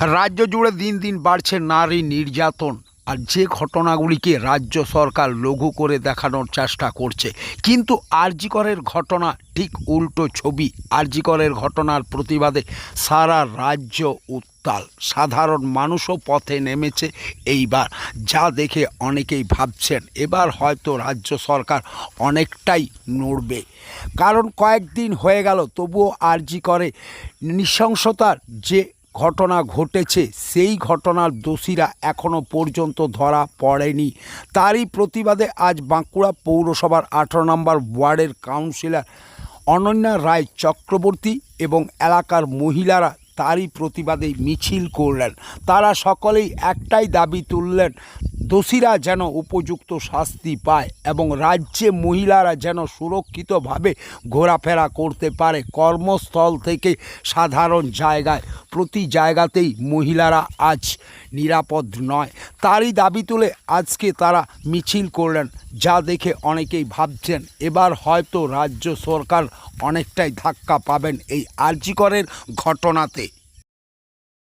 রাজ্য জুড়ে দিন দিন বাড়ছে নারী নির্যাতন। আর যে ঘটনাগুলিকে রাজ্য সরকার লঘু করে দেখানোর চেষ্টা করছে। কিন্তু আরজিকরের ঘটনা ঠিক উল্টো ছবি। আরজিকরের ঘটনার প্রতিবাদে সারা রাজ্য উত্তাল। সাধারণ মানুষও পথে নেমেছে এইবার। যা দেখে অনেকেই ভাবছেন, এবার হয়তো রাজ্য সরকার অনেকটাই নড়বে। কারণ কয়েকদিন হয়ে গেল, তবুও আরজি করে নৃশংসতার যে ঘটনা ঘটেছে, সেই ঘটনার দোষীরা এখনও পর্যন্ত ধরা পড়েনি। তারই প্রতিবাদে আজ বাঁকুড়া পৌরসভার আঠারো নম্বর ওয়ার্ডের কাউন্সিলর অনন্যা রায় চক্রবর্তী এবং এলাকার মহিলারা তারই প্রতিবাদে মিছিল করলেন। তারা সকলেই একটাই দাবি তুললেন দোষীরা যেন উপযুক্ত শাস্তি পায় এবং রাজ্যে মহিলারা যেন সুরক্ষিতভাবে ঘোরাফেরা করতে পারে কর্মস্থল থেকে সাধারণ জায়গায়। প্রতি জায়গাতেই মহিলারা আজ নিরাপদ নয়। তারই দাবি তুলে আজকে তারা মিছিল করলেন, যা দেখে অনেকেই ভাবছেন এবার হয়তো রাজ্য সরকার অনেকটাই ধাক্কা পাবেন এই আর্জিকরের ঘটনাতে।